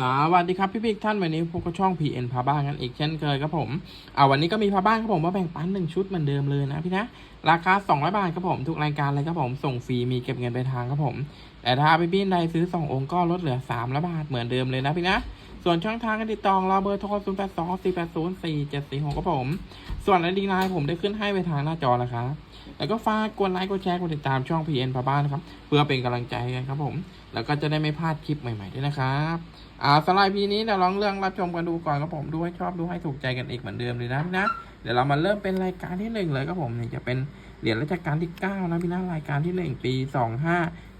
สวัสดีครับพี่พี่ๆท่านวันนี้พบกับช่อง PN พาบ้านกันอีกเช่นเคยครับผมเอาวันนี้ก็มีพาบ้านครับผมมาแบ่งปันหนึ่งชุดเหมือนเดิมเลยนะพี่นะราคา 200 บาทครับผมทุกรายการเลยครับผมส่งฟรีมีเก็บเงินไปลายทางครับผม แต่ถ้าพี่พี่ใดซื้อ 2 องค์ก็ลดเหลือ300บาทเหมือนเดิมเลยนะพี่นะส่วนช่องทางการติดต่อเราเบอร์โทร0 8 2 4 8 0 4 7 4 6ครับผม ส่วนไอดีไลน์ผมได้ขึ้นให้ไปทางหน้าจอแล้วครับ แล้วก็ฝากกดไลค์ กดแชร์ กดติดตามช่อง PN พาบ้านนะครับ เพื่อเป็นกำลังใจกันครับผม แล้วก็จะได้ไม่พลาดคลิปใหม่ๆด้วยนะครับอ่าสไลด์พีนี้เดี๋ยวลองเรื่องรับชมกันดูก่อนครับผมดูให้ชอบดูให้ถูกใจกันอีกเหมือนเดิมเลยนะพี่นะ เดี๋ยวเรามาเริ่มเป็นรายการที่หนึ่งเลยครับผมนี่จะเป็นเหรียญราชการที่เก้านะพี่นะรายการที่หนึ่งปีสองห้า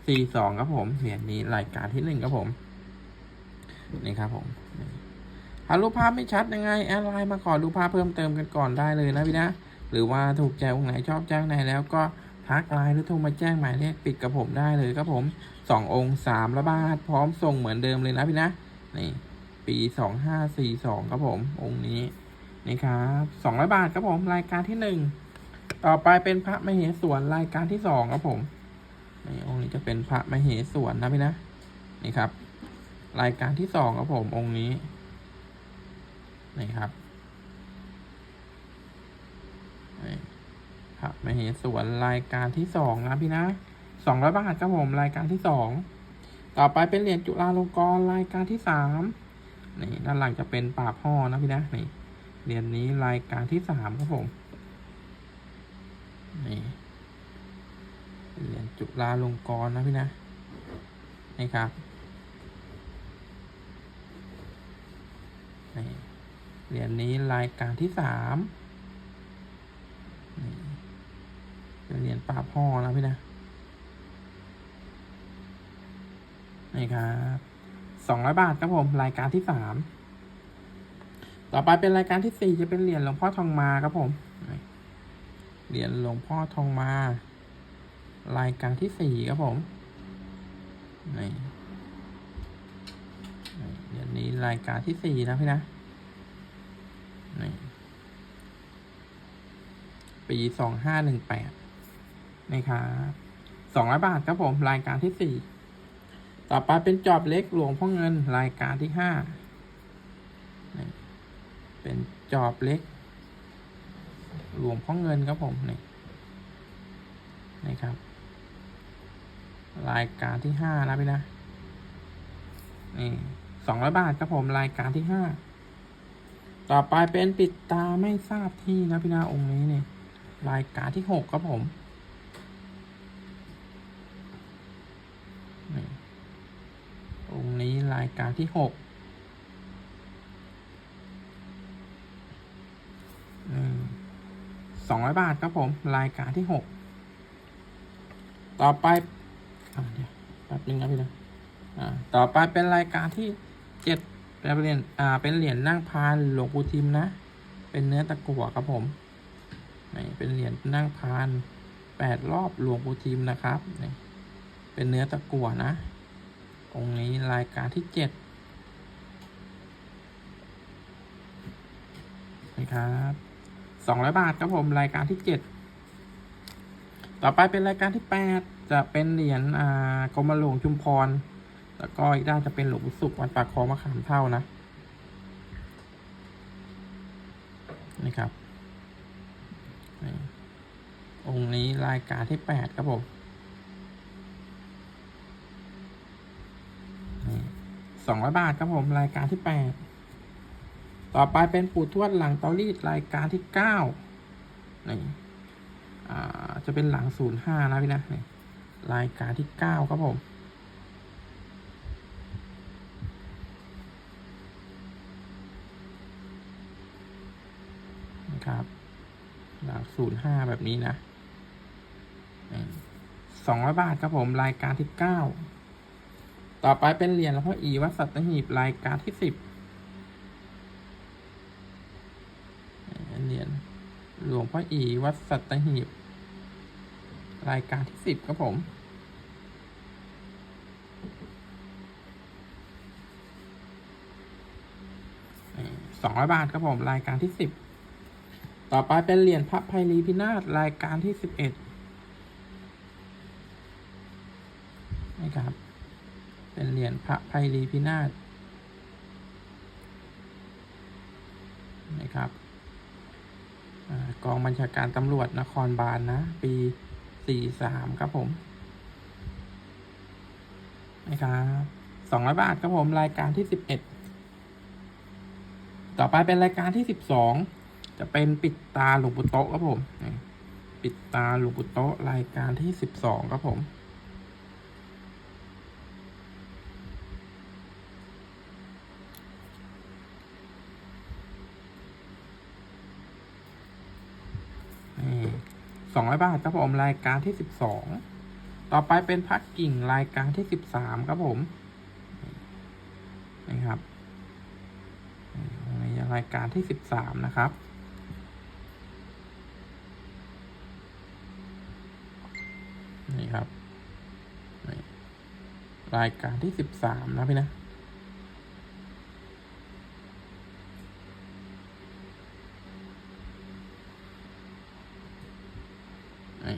สี่สองครับผมเหรียญนี้รายการที่หนึ่งครับผมนี่ครับผมนี่ถ้ารูปภาพไม่ชัดยังไงแอดไลน์มาขอดูปภาพเพิ่มเติมกันก่อนได้เลยนะพี่นะ หรือว่าถูกใจองค์ไหนชอบแจ้งไหนแล้วก็ทักไลน์หรือโทรมาแจ้งหมายเลขปิดกับผมได้เลยครับผมสององค์สามละบาทพร้อมส่งเหมือนเดิมเลยนะพี่นะนี่ปีสองห้าสี่สองครับผม องค์นี้นี่ครับสองร้อยบาทครับผมรายการที่หนึ่งต่อไปเป็นพระมเหสวนรายการที่สองครับผมนี่องค์นี้จะเป็นพระมเหสวนนะพี่นะนี่ครับ รายการที่สองครับผมองค์นี้นี่ครับนี่ พระมเหสวนรายการที่สองนะพี่นะสองร้อยบาทครับผมรายการที่สองต่อไปเป็นเหรียญจุฬาลงกรณ์รายการที่สามนี่ด้านหลังจะเป็นปราบห่อนะพี่นะนี่เหรียญนี้รายการที่สามครับผมนี่เหรียญจุฬาลงกรณ์นะพี่นะนี่ครับนี่เหรียญนี้รายการที่สามนี่ เหรียญปราบห่อนะพี่นะ นี่ครับสองร้อยบาทครับผม รายการที่สาม ต่อไปเป็นรายการที่สี่จะเป็นเหรียญหลวงพ่อทองมาครับผม เหรียญหลวงพ่อทองมา รายการที่สี่ครับผมนี่นี่เหรียญนี้รายการที่สี่นะพี่นะนี่ปีสองห้าหนึ่งแปด นี่ครับสองร้อยบาทครับผมรายการที่สี่ต่อไปเป็นจอบเล็กหลวงพ่อเงินรายการที่ห้าเป็นจอบเล็ก หลวงพ่อเงินครับผมนี่นี่ครับ รายการที่ห้านะพี่นะนี่สองร้อยบาทครับผมรายการที่ห้าต่อไปเป็นปิดตาไม่ทราบที่นะพี่นาองค์นี้เนี่ยรายการที่หกครับผมนี่องค์นี้รายการที่หกสองร้อยบาทครับผม รายการที่หกต่อไปอ่าเดี๋ยวแป๊บนึงนะพี่นะอ่าต่อไปเป็นรายการที่เจ็ดเป็นเหรียญอ่าเป็นเหรียญนั่งพานหลวงปู่ทิมนะ เป็นเนื้อตะกั่วครับผมนี่เป็นเหรียญนั่งพานแปดรอบหลวงปู่ทิมนะครับนี่เป็นเนื้อตะกั่วนะ องนี้รายการที่เจ็ดนี่ครับสองร้อยบาทครับผมรายการที่เจ็ดต่อไปเป็นรายการที่แปดจะเป็นเหรียญอ่ากรมหลวงชุมพร แล้วก็อีกด้านจะเป็นหลวงสุขวัดปากคลองมะขามเท่านะนี่ครับองค์นี้รายการที่แปดครับผมส องร้อยบาทครับผมรายการที่แปดต่อไปเป็นปู่ทวดหลังเตารีดรายการที่เก้านี่าจะเป็นหลังศูนย์ห้านะพี่นะนี่รายการที่เก้าครับผมนะครับหลักศูนย์ห้าแบบนี้นะสองร้อยบาทครับผมรายการที่เก้า ต่อไปเป็นเหรียญหลวงพ่ออีวัดสัตหีบรายการที่สิบเหรียญหลวงพ่ออีวัดสัตหีบ รายการที่สิบครับผม สองร้อยบาทครับผม รายการที่สิบ ต่อไปเป็นเหรียญพระไพรีพินาศรายการที่สิบเอ็ด รียญพระไพรีพินาศนะครับกองบัญชาการตำรวจนครบาลนนะ ปี 43 ครับผมนะครับ200 บาทครับผมรายการที่ 11 ต่อไปเป็นรายการที่ 12 จะเป็นปิดตาหลวงปู่โตครับผม ปิดตาหลวงปู่โตรายการที่ 12 ครับผม สองร้อยบาทครับผมรายการที่สิบสองต่อไปเป็นพักกิ่งรายการที่สิบสามครับผมนี่ครับนี่รายการที่สิบสามนะครับนี่ครับรายการที่สิบสามนะพี่นะ นี่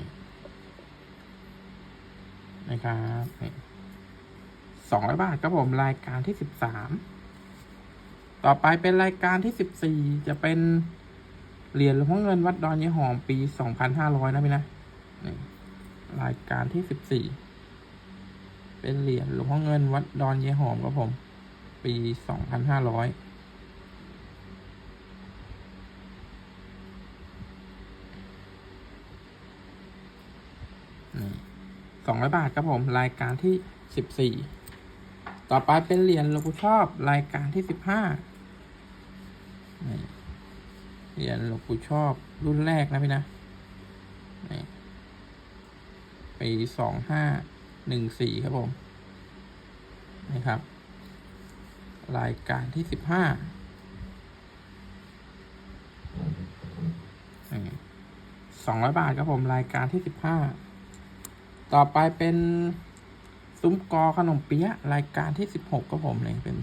นะครับสองร้อยบาท ครับผมรายการที่สิบสามต่อไปเป็นรายการที่สิบสี่จะเป็นเหรียญหลวงพ่อเงินวัดดอนยายหอมปีสองพันห้าร้อยนะพี่นะนี่รายการที่สิบสี่เป็นเหรียญหลวงพ่อเงินวัดดอนยายหอมครับผม ปีสองพันห้าร้อยสองร้อยบาทครับผม รายการที่สิบสี่ ต่อไปเป็นเหรียญหลวงปู่ชอบรายการที่สิบห้าเหรียญหลวงปู่ชอบรุ่นแรกนะพี่นะนปีสองห้าหนึ่งสี่ครับผมนี่ครับ รายการที่สิบห้าสองร้อยบาทครับผมรายการที่สิบห้าต่อไปเป็น ซุ้มกอขนมเปี๊ยะรายการที่สิบหกก็ผมเลยเป็น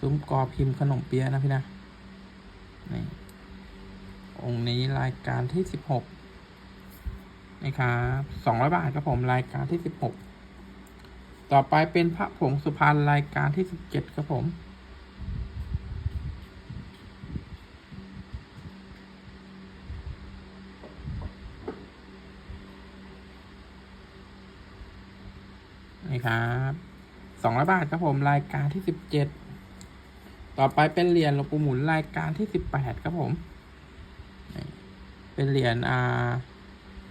ซุ้มกอพิมพ์ขนมเปี๊ยะนะพี่นะนี่องค์นี้รายการที่สิบหกนะครับสองร้อยบาทครับผมรายการที่สิบหกต่อไปเป็นพระผงสุพรรณรายการที่สิบเจ็ดครับผม ครับสองร้อยบาทครับผมรายการที่สิบเจ็ดต่อไปเป็นเหรียญหลวงปู่หมุนรายการที่สิบแปดครับผม เป็นเหรียญอา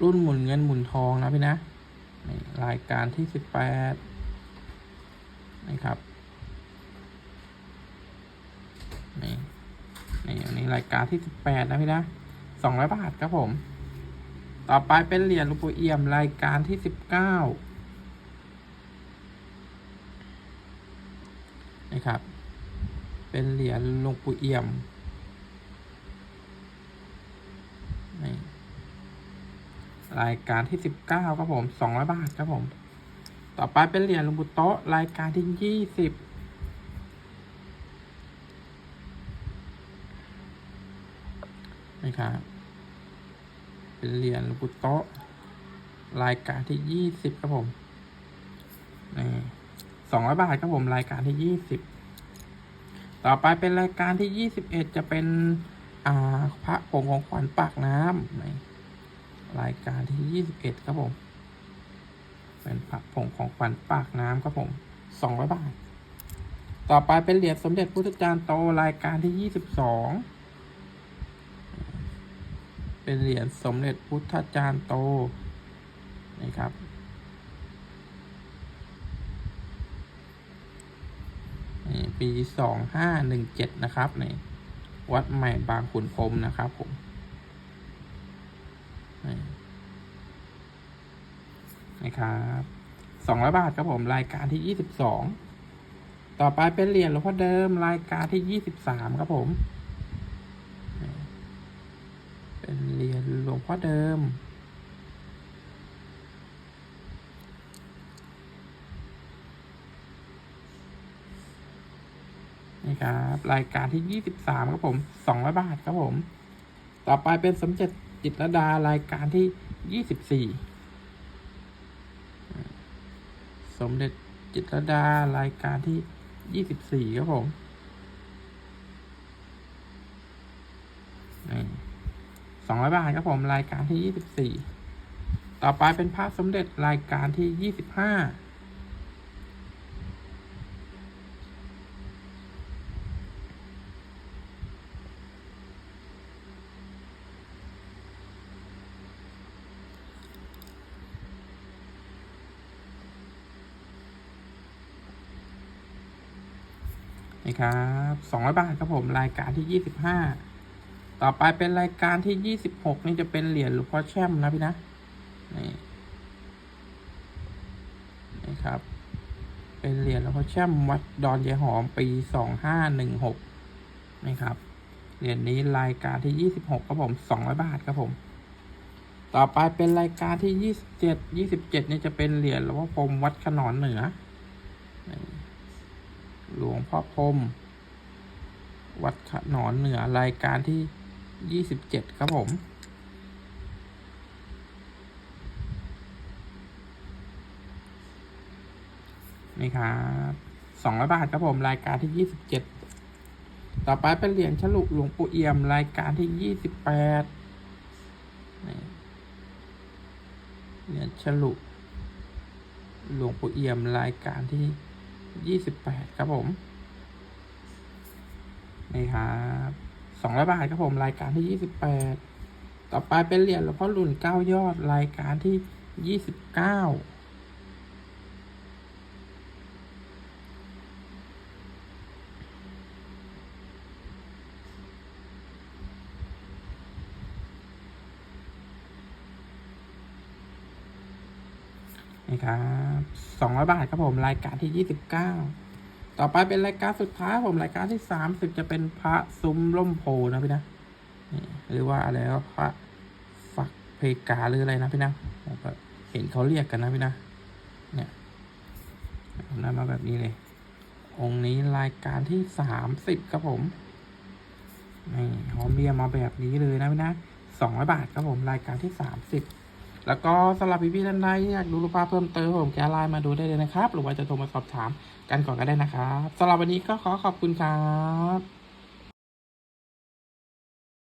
รุ่นหมุนเงินหมุนทองนะพี่นะรายการที่สิบแปดนี่ครับนี่นี่อันนี้รายการที่สิบแปดนะพี่นะสองร้อยบาทครับผม ต่อไปเป็นเหรียญหลวงปู่เอี่ยมรายการที่สิบเก้า นะครับ เป็นเหรียญหลวงปู่เอี่ยมนี่รายการที่สิบเก้าครับผมสองร้อยบาทครับผม ต่อไปเป็นเหรียญหลวงปู่โต๊ะรายการที่ยี่สิบนะครับเป็นเหรียญหลวงปู่โต๊ะรายการที่ยี่สิบครับผมนี่ สองร้อยบาทครับผมรายการที่ยี่สิบต่อไปเป็นรายการที่ยี่สิบเอ็ดจะเป็นอ่าพระผงของขวัญปากน้ำในรายการที่ยี่สิบเอ็ดครับผม เป็นพระผงของขวัญปากน้ำครับผมสองร้อยบาท ต่อไปเป็นเหรียญสมเด็จพุทธจารย์โตรายการที่ยี่สิบสองเป็นเหรียญสมเด็จพุทธจารย์โตนี่ครับ นี่ปีสองห้าหนึ่งเจ็ดนะครับนี่วัดใหม่บางขุนพรมนะครับผมนี่นะครับสองร้อยบาทครับผมรายการที่ยี่สิบสองต่อไปเป็นเหรียญหลวงพ่อเดิมรายการที่ยี่สิบสามครับผม เป็นเหรียญหลวงพ่อเดิม นี่ครับรายการที่ยี่สิบสามครับผมสองร้อยบาทครับผม ต่อไปเป็นสมเด็จจิตรดารายการที่ยี่สิบสี่สมเด็จจิตรดารายการที่ยี่สิบสี่ครับผมสองร้อยบาทครับผมรายการที่ยี่สิบสี่ต่อไปเป็นพระสมเด็จรายการที่ยี่สิบห้า ครับสองร้อยบาทครับผมรายการที่ยี่สิบห้าต่อไปเป็นรายการที่ยี่สิบหกนี่จะเป็นเหรียญหลวงพ่อแช่มนะพี่นะนี่นี่ครับ เป็นเหรียญหลวงพ่อแช่มวัดดอนยายหอมปีสองห้าหนึ่งหกนี่ครับเหรียญนี้รายการที่ยี่สิบหกครับผมสองร้อยบาทครับผม ต่อไปเป็นรายการที่ยี่สิบเจ็ดยี่สิบเจ็ดนี่จะเป็นเหรียญหลวงพ่อพรมวัดขนอนเหนือนี่ หลวงพ่อพรมวัดขนอนเหนือรายการที่ยี่สิบเจ็ดครับผม นี่ครับสองร้อยบาทครับผม รายการที่ยี่สิบเจ็ดต่อไปเป็นเหรียญฉลุหลวงปู่เอี่ยม รายการที่ยี่สิบแปดเหรียญฉลุหลวงปู่เอี่ยม รายการที่ ยี่สิบแปดครับผมนี่ครับสองร้อยบาทครับผมรายการที่ยี่สิบแปดต่อไปเป็นเหรียญหลวงพ่อหลุนเก้ายอดรายการที่ยี่สิบเก้า นี่ครับสองร้อยบาทครับผมรายการที่ยี่สิบเก้าต่อไปเป็นรายการสุดท้ายผมรายการที่สามสิบจะเป็นพระซุ้มล่มโพนะพี่นะนี่หรือว่าอะไรวะพระฝักเพกาหรืออะไรนะพี่นะผมก็เห็นเขาเรียกกันนะพี่นะเนี่ยผมนมาแบบนี้เลย องค์นี้รายการที่สามสิบครับผมนี่หอมเบียร์มาแบบนี้เลยนะพี่นะสองร้อยบาทครับผมรายการที่สามสิบ แล้วก็สำหรับพี่ๆท่านใดอยากดูรูปภาพเพิ่มเติมผมแกไลน์มาดูได้เลยนะครับ หรือว่าจะโทรมาสอบถามกันก่อนก็ได้นะครับสำหรับวันนี้ก็ขอขอบคุณครับ